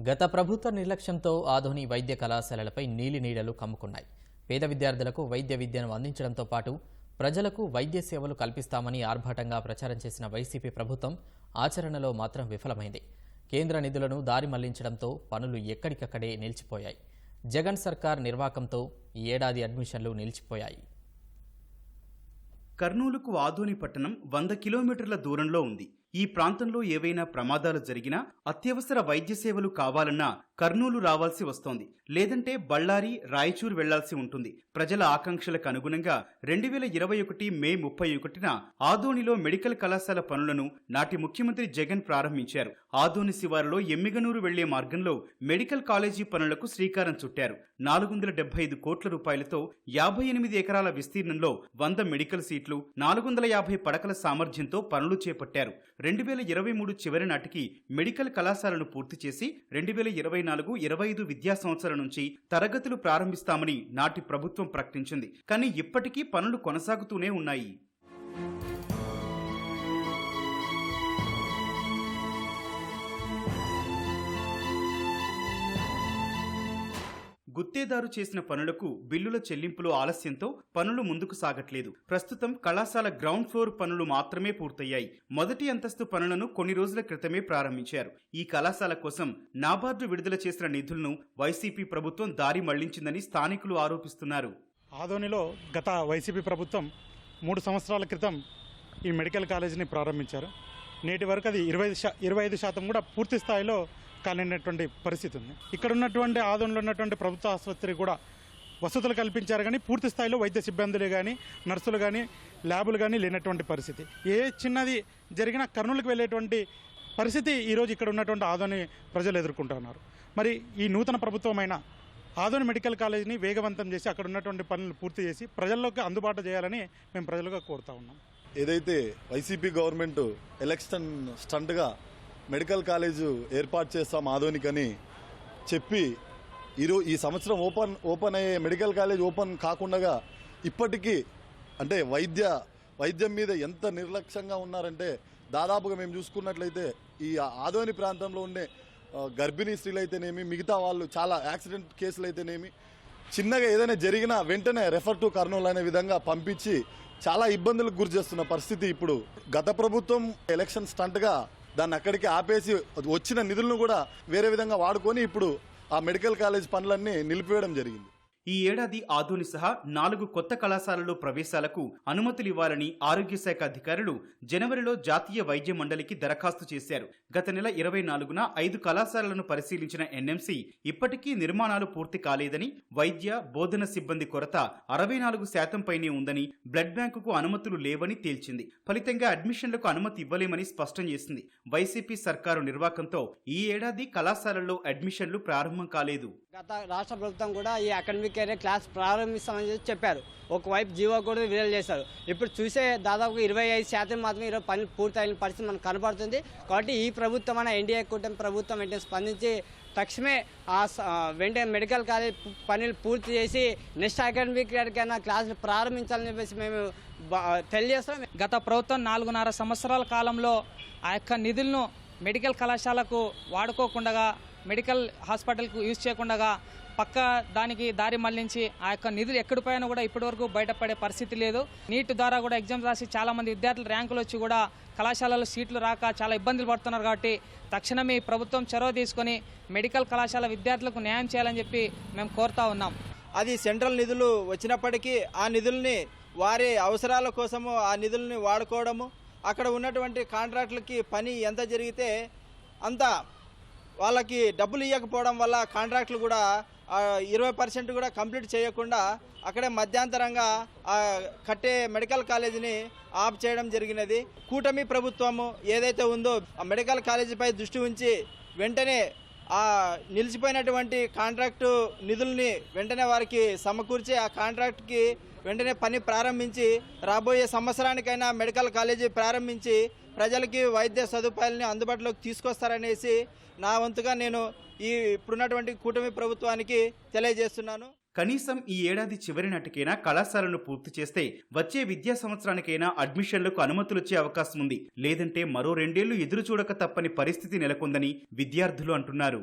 గత ప్రభుత్వ నిర్లక్ష్యంతో ఆధుని వైద్య కళాశాలలపై నీలి నీడలు కమ్ముకున్నాయి. పేద విద్యార్థులకు వైద్య విద్యను అందించడంతో పాటు ప్రజలకు వైద్య సేవలు కల్పిస్తామని ఆర్భాటంగా ప్రచారం చేసిన వైసీపీ ప్రభుత్వం ఆచరణలో మాత్రం విఫలమైంది. కేంద్ర నిధులను దారి మళ్ళించడంతో పనులు ఎక్కడికక్కడే నిలిచిపోయాయి. జగన్ సర్కార్ నిర్వాకంతో ఈ ఏడాది అడ్మిషన్లు నిలిచిపోయాయి. కర్నూలుకు ఆధుని పట్టణం వంద కిలోమీటర్ల దూరంలో ఉంది. ఈ ప్రాంతంలో ఏవైనా ప్రమాదాలు జరిగినా అత్యవసర వైద్య సేవలు కావాలన్నా కర్నూలు రావాల్సి వస్తోంది. లేదంటే బళ్ళారి రాయచూర్ వెళ్ళాల్సి ఉంటుంది. ప్రజల ఆకాంక్షలకు అనుగుణంగా రెండు వేల ఇరవై ఒకటి మే ముప్పై ఒకటిన ఆదోనిలో మెడికల్ కళాశాల పనులను నాటి ముఖ్యమంత్రి జగన్ ప్రారంభించారు. ఆదోని శివారులో ఎమ్మిగనూరు వెళ్ళే మార్గంలో మెడికల్ కాలేజీ పనులకు శ్రీకారం చుట్టారు. నాలుగు వందల డెబ్బై ఐదు కోట్ల రూపాయలతో యాభై ఎనిమిది ఎకరాల విస్తీర్ణంలో వంద మెడికల్ సీట్లు నాలుగు వందల యాభై పడకల సామర్థ్యంతో పనులు చేపట్టారు. రెండు వేల ఇరవై మూడు చివరి నాటికి మెడికల్ కళాశాలను పూర్తి చేసి రెండు వేల ఇరవై నాలుగు ఇరవై ఐదు విద్యా సంవత్సరం నుంచి తరగతులు ప్రారంభిస్తామని నాటి ప్రభుత్వం ప్రకటించింది. కానీ ఇప్పటికీ పనులు కొనసాగుతూనే ఉన్నాయి. గుత్తేదారు చేసిన పనులకు బిల్లుల చెల్లింపులో ఆలస్యంతో పనులు ముందుకు సాగట్లేదు. ప్రస్తుతం కళాశాల గ్రౌండ్ ఫ్లోర్ పనులు మాత్రమే పూర్తయ్యాయి. మొదటి అంతస్తు పనులను కొన్ని రోజుల క్రితమే ప్రారంభించారు. ఈ కళాశాల కోసం నాబార్డు విడుదల చేసిన నిధులను వైసీపీ ప్రభుత్వం దారి మళ్ళించిందని స్థానికులు ఆరోపిస్తున్నారు. ఆదోనిలో గత వైసీపీ ప్రభుత్వం మూడు సంవత్సరాల క్రితం ఈ మెడికల్ కాలేజీని ప్రారంభించారు. నేటి వరకు అది ఇరవై ఇరవై ఐదు శాతం కూడా పూర్తి స్థాయిలో కాలేనటువంటి పరిస్థితి ఉంది. ఇక్కడ ఉన్నటువంటి ఆదోనిలో ఉన్నటువంటి ప్రభుత్వ ఆసుపత్రి కూడా వసతులు కల్పించారు కానీ పూర్తి స్థాయిలో వైద్య సిబ్బందులు కానీ నర్సులు కానీ ల్యాబులు కానీ లేనటువంటి పరిస్థితి. ఏ చిన్నది జరిగినా కర్నూలుకు వెళ్ళేటువంటి పరిస్థితి ఈరోజు ఇక్కడ ఉన్నటువంటి ఆదోని ప్రజలు ఎదుర్కొంటున్నారు. మరి ఈ నూతన ప్రభుత్వమైన ఆదోని మెడికల్ కాలేజీని వేగవంతం చేసి అక్కడ ఉన్నటువంటి పనులు పూర్తి చేసి ప్రజల్లోకి అందుబాటు చేయాలని మేము ప్రజలుగా కోరుతా ఉన్నాం. ఏదైతే వైసీపీ గవర్నమెంట్ ఎలక్షన్ స్టంట్గా మెడికల్ కాలేజ్ ఏర్పాటు చేస్తాం ఆధునికని చెప్పి ఈరో ఈ సంవత్సరం ఓపెన్ ఓపెన్ అయ్యే మెడికల్ కాలేజ్ ఓపెన్ కాకుండా ఇప్పటికీ అంటే వైద్య వైద్యం మీద ఎంత నిర్లక్ష్యంగా ఉన్నారంటే దాదాపుగా మేము చూసుకున్నట్లయితే ఈ ఆదోని ప్రాంతంలో ఉండే గర్భిణీ స్త్రీలు అయితేనేమి మిగతా వాళ్ళు చాలా యాక్సిడెంట్ కేసులు అయితేనేమి చిన్నగా ఏదైనా జరిగినా వెంటనే రెఫర్ టు కర్నూలు అనే విధంగా పంపించి చాలా ఇబ్బందులకు గురి చేస్తున్న పరిస్థితి ఇప్పుడు. గత ప్రభుత్వం ఎలక్షన్ స్టంట్గా దాన్ని అక్కడికి ఆపేసి వచ్చిన నిధులను కూడా వేరే విధంగా వాడుకొని ఇప్పుడు ఆ మెడికల్ కాలేజ్ పనులన్నీ నిలిపివేయడం జరిగింది. ఈ ఏడాది ఆదోని సహా నాలుగు కొత్త కళాశాలలో ప్రవేశాలకు అనుమతులు ఇవ్వాలని ఆరోగ్య శాఖ అధికారులు జనవరిలో జాతీయ వైద్య మండలికి దరఖాస్తు చేశారు. గత నెల ఇరవై నాలుగున ఐదు కళాశాలలను పరిశీలించిన ఎన్ఎంసీ ఇప్పటికీ నిర్మాణాలు పూర్తి కాలేదని వైద్య బోధన సిబ్బంది కొరత అరవై నాలుగు శాతం పైనే ఉందని బ్లడ్ బ్యాంకుకు అనుమతులు లేవని తేల్చింది. ఫలితంగా అడ్మిషన్లకు అనుమతి ఇవ్వలేమని స్పష్టం చేసింది. వైసీపీ సర్కారు నిర్వాకంతో ఈ ఏడాది కళాశాలల్లో అడ్మిషన్లు ప్రారంభం కాలేదు. గత రాష్ట్ర ప్రభుత్వం కూడా ఈ అకాడమిక్ కెరీర్ క్లాస్ ప్రారంభిస్తామని చెప్పి చెప్పారు. ఒకవైపు జీవో కూడా విడుదల చేశారు. ఇప్పుడు చూసే దాదాపు ఇరవై ఐదు శాతం మాత్రమే ఈరోజు పని పూర్తయిన పరిస్థితి మనకు కనబడుతుంది కాబట్టి ఈ ప్రభుత్వం అనే ఎన్డీఏ కూటమి ప్రభుత్వం వెంటనే స్పందించి తక్షణమే ఆ వెంటనే మెడికల్ కాలేజ్ పనులు పూర్తి చేసి నెక్స్ట్ అకాడమిక్ ఇయర్కైనా క్లాసులు ప్రారంభించాలని చెప్పేసి మేము తెలియజేస్తాం గత ప్రభుత్వం నాలుగున్నర సంవత్సరాల కాలంలో ఆ యొక్క నిధులను మెడికల్ కళాశాలకు వాడుకోకుండా మెడికల్ హాస్పిటల్కు యూజ్ చేయకుండా పక్క దానికి దారి మళ్ళించి ఆ యొక్క నిధులు ఎక్కడిపోయినా కూడా ఇప్పటివరకు బయటపడే పరిస్థితి లేదు. నీట్ ద్వారా కూడా ఎగ్జామ్స్ రాసి చాలామంది విద్యార్థులు ర్యాంకులు వచ్చి కూడా కళాశాలలో సీట్లు రాక చాలా ఇబ్బందులు పడుతున్నారు కాబట్టి తక్షణమే ప్రభుత్వం చొరవ తీసుకొని మెడికల్ కళాశాల విద్యార్థులకు న్యాయం చేయాలని చెప్పి మేము కోరుతా ఉన్నాం. అది సెంట్రల్ నిధులు వచ్చినప్పటికీ ఆ నిధుల్ని వారి అవసరాల కోసము ఆ నిధుల్ని వాడుకోవడము అక్కడ ఉన్నటువంటి కాంట్రాక్టులకి పని ఎంత జరిగితే అంత వాళ్ళకి డబ్బులు ఇవ్వకపోవడం వల్ల కాంట్రాక్టులు కూడా ఇరవై పర్సెంట్ కూడా కంప్లీట్ చేయకుండా అక్కడే మధ్యాంతరంగా కట్టే మెడికల్ కాలేజీని ఆఫ్ చేయడం జరిగినది. కూటమి ప్రభుత్వము ఏదైతే ఉందో ఆ మెడికల్ కాలేజీపై దృష్టి ఉంచి వెంటనే ఆ నిలిచిపోయినటువంటి కాంట్రాక్టు నిధుల్ని వెంటనే వారికి సమకూర్చి ఆ కాంట్రాక్ట్కి వెంటనే పని ప్రారంభించి రాబోయే సంవత్సరానికైనా మెడికల్ కాలేజీ ప్రారంభించి ప్రజలకి వైద్య సదుపాయాలని అందుబాటులోకి తీసుకొస్తారనేసి నా వంతుగా నేను ఈ ఇప్పుడున్నటువంటి కూటమి ప్రభుత్వానికి తెలియజేస్తున్నాను. కనీసం ఈ ఏడాది చివరి నాటికైనా కళాశాలను పూర్తి చేస్తే వచ్చే విద్యా సంవత్సరానికైనా అడ్మిషన్లకు అనుమతులొచ్చే అవకాశం ఉంది లేదంటే మరో రెండేళ్ళు ఎదురు చూడక తప్పని పరిస్థితి నెలకొందని విద్యార్థులు అంటున్నారు.